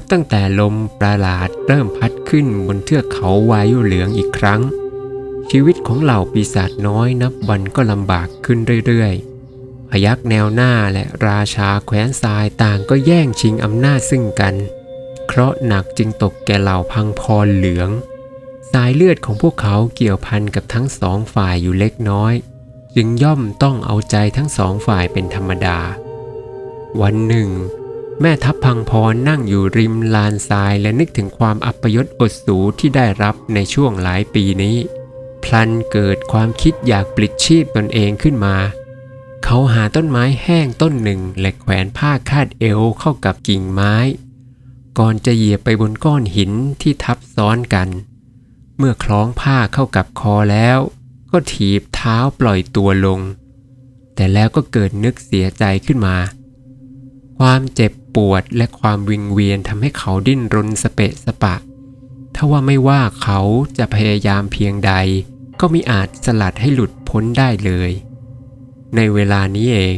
นับตั้งแต่ลมประหลาดเริ่มพัดขึ้นบนเทือกเขาวายุเหลืองอีกครั้ง ชีวิตของเหล่าปีศาจน้อยนับวันก็ลำบากขึ้นเรื่อยๆพยักแนวหน้าและราชาแคว้นทรายต่างก็แย่งชิงอำนาจซึ่งกัน เคราะห์หนักจึงตกแก่เหล่าพังพรเหลืองสายเลือดของพวกเขาเกี่ยวพันกับทั้งสองฝ่ายอยู่เล็กน้อย จึงย่อมต้องเอาใจทั้งสองฝ่ายเป็นธรรมดา วันหนึ่ง แม่ทัพพังพรนั่งอยู่ริมลานทรายและนึกถึงความอัปยศอดสูที่ได้รับในช่วงหลายปีนี้ พลันเกิดความคิดอยากปลิดชีพตนเองขึ้นมา เขาหาต้นไม้แห้งต้นหนึ่งและแขวนผ้าคาดเอวเข้ากับกิ่งไม้ ก่อนจะเหยียบไปบนก้อนหินที่ทับซ้อนกัน เมื่อคล้องผ้าเข้ากับคอแล้ว ก็ถีบเท้าปล่อยตัวลง แต่แล้วก็เกิดนึกเสียใจขึ้นมา ความเจ็บปวดและความวิงเวียนทำให้เขาดิ้นรนสเปะสปะ ถ้าว่าไม่ว่าเขาจะพยายามเพียงใด ก็มิอาจสลัดให้หลุดพ้นได้เลย ในเวลานี้เอง